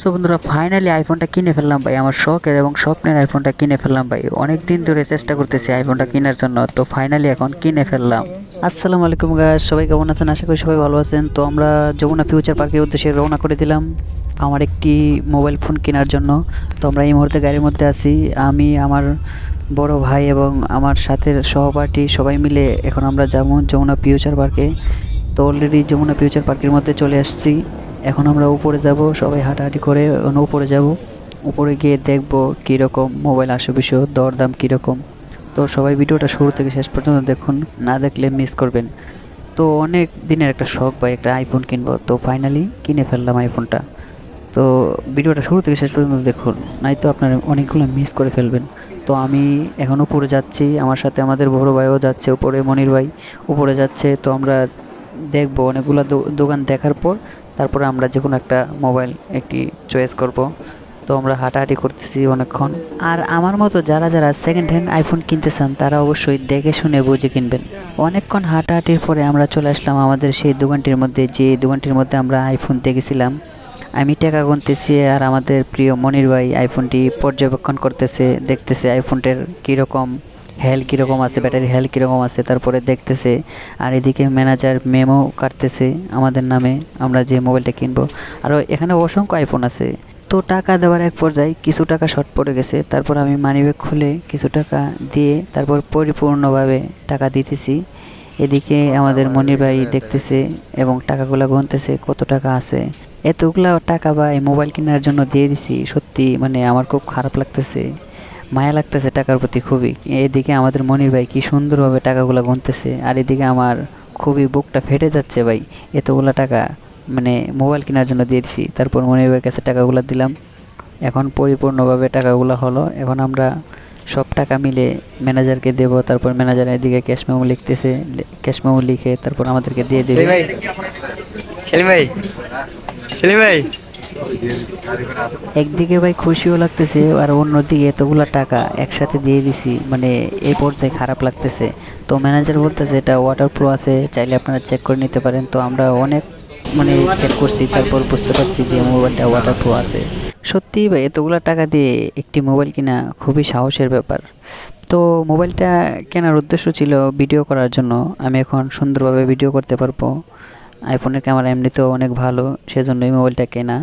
So বন্ধুরা finally আইফোনটা কিনে ফেললাম ভাই। আমার শখের এবং স্বপ্নের আইফোনটা কিনে ফেললাম ভাই। অনেক দিন ধরে চেষ্টা করতেছি আইফোনটা কেনার জন্য। তো ফাইনালি এখন কিনে ফেললাম। আসসালামু আলাইকুম গাইস সবাই কেমন আছেন? আশা করি সবাই ভালো আছেন। তো আমরা যমুনা ফিউচার পার্কের উদ্দেশ্যে রওনা করে দিলাম আমার একটি মোবাইল ফোন কেনার জন্য। তো আমরা এই মুহূর্তে গাড়ির মধ্যে আছি। আমি, আমার বড় ভাই এবং আমার সাথে সহপাঠী সবাই মিলে এখন আমরা যাব যমুনা ফিউচার পার্কে তো অলরেডি যমুনা ফিউচার পার্কের মধ্যে চলে আসছি। এখন আমরা উপরে যাব, সবাই হাঁটাহাঁটি করে উপরে যাব। উপরে গিয়ে দেখব কীরকম মোবাইল বিষয়, দরদাম কীরকম। তো সবাই ভিডিওটা শুরু থেকে শেষ পর্যন্ত দেখুন, না দেখলে মিস করবেন। তো অনেক দিনের একটা শখ বা একটা আইফোন কিনবো। তো ফাইনালি কিনে ফেললাম আইফোনটা তো ভিডিওটা শুরু থেকে শেষ পর্যন্ত দেখুন নাই তো আপনারা অনেকগুলো মিস করে ফেলবেন। তো আমি এখন উপরে যাচ্ছি, আমার সাথে আমাদের বড় ভাইও যাচ্ছে, উপরে মনির ভাই। উপরে যাচ্ছে, তো আমরা দেখব অনেকগুলো দোকান দেখার পর, তারপরে আমরা যে কোনো একটা মোবাইল একটি চয়েস করব। তো আমরা হাঁটাহাঁটি করতেছি অনেকক্ষণ। আর আমার মতো যারা যারা সেকেন্ড হ্যান্ড আইফোন কিনতে চান, তারা অবশ্যই দেখে শুনে বুঝে কিনবেন। অনেকক্ষণ হাঁটাহাঁটির পরে আমরা চলে আসলাম আমাদের সেই দোকানটির মধ্যে, যে দোকানটির মধ্যে আমরা আইফোন দেখেছিলাম। আমি টাকা গুনতেছি আর আমাদের প্রিয় মনির ভাই আইফোনটি পর্যবেক্ষণ করতেছে, দেখতেছে আইফোনটার কীরকম হেল কীরকম আছে ব্যাটারি হেল কীরকম আছে, তারপরে দেখতেছে, আর এদিকে ম্যানেজার মেমো কাটতেছে আমাদের নামে, আমরা যে মোবাইলটা কিনবো। আর এখানে অসংখ্য আইফোন আছে। তো টাকা দেওয়ার এক পর্যায়ে কিছু টাকা শর্ট পড়ে গেছে, তারপর আমি মানিব্যাগ খুলে কিছু টাকা দিয়ে তারপর পরিপূর্ণভাবে টাকা দিতেছি। এদিকে আমাদের মনির দেখতেছে এবং টাকাগুলো গুনতেছে, কত টাকা আছে। এতগুলা টাকা বা এই মোবাইল কেনার জন্য দিয়ে দিছি, সত্যি মানে আমার খুব খারাপ লাগতেছে। মায়া লাগতেছে টাকার প্রতি খুবই। এদিকে আমাদের মনির ভাই কি সুন্দরভাবে টাকাগুলো গুনতেছে, আর এদিকে আমার খুবই বুকটা ফেটে যাচ্ছে ভাই। এতগুলা টাকা মানে মোবাইল কেনার জন্য দিয়েছি তারপর মনির ভাইয়ের কাছে টাকাগুলো দিলাম। এখন পরিপূর্ণভাবে টাকাগুলো হলো। এখন আমরা সব টাকা মিলে ম্যানেজারকে দেব, তারপর ম্যানেজার এদিকে ক্যাশ মেমো লিখতেছে ক্যাশ মেমো লিখে তারপর আমাদেরকে দিয়ে দেবে। ভাই ভাই ভাই। একদিকে ভাই খুশিও লাগতেছে আর অন্যদিকে এতগুলো টাকা একসাথে দিয়ে দিছি মানে এই পর্যায়ে খারাপ লাগতেছে। তো ম্যানেজার বলতেছে এটা ওয়াটার প্রো আছে, চাইলে আপনারা চেক করে নিতে পারেন। তো আমরা অনেক মানে চেক করছি, তারপর বুঝতে পারছি যে মোবাইলটা ওয়াটার প্রো আছে। সত্যি ভাই, এতগুলো টাকা দিয়ে একটি মোবাইল কিনা খুবই সাহসের ব্যাপার। তো মোবাইলটা কেনার উদ্দেশ্য ছিল ভিডিও করার জন্য। আমি এখন সুন্দরভাবে ভিডিও করতে পারব। আইফোনের ক্যামেরা এমনিতেও অনেক ভালো, সেজন্যই মোবাইলটা কেনা।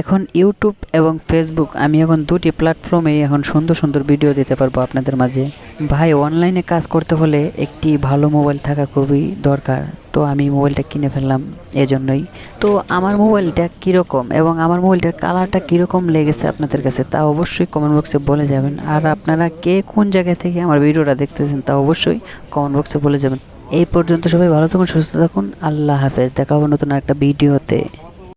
এখন ইউটিউব এবং ফেসবুক আমি এখন দুটি প্ল্যাটফর্মেই এখন সুন্দর সুন্দর ভিডিও দিতে পারব আপনাদের মাঝে। ভাই অনলাইনে কাজ করতে হলে একটি ভালো মোবাইল থাকা খুবই দরকার। তো আমি মোবাইলটা কিনে ফেললাম এজন্যই। তো আমার মোবাইলটা কীরকম এবং আমার মোবাইলটার কালারটা কীরকম লেগেছে আপনাদের কাছে তা অবশ্যই কমেন্ট বক্সে বলে যাবেন। আর আপনারা কে কোন জায়গা থেকে আমার ভিডিওটা দেখতেছেন তা অবশ্যই কমেন্ট বক্সে বলে যাবেন। এই পর্যন্ত সবাই ভালো থাকুন সুস্থ থাকুন। আল্লাহ হাফেজ। দেখা হবে নতুন একটা ভিডিওতে।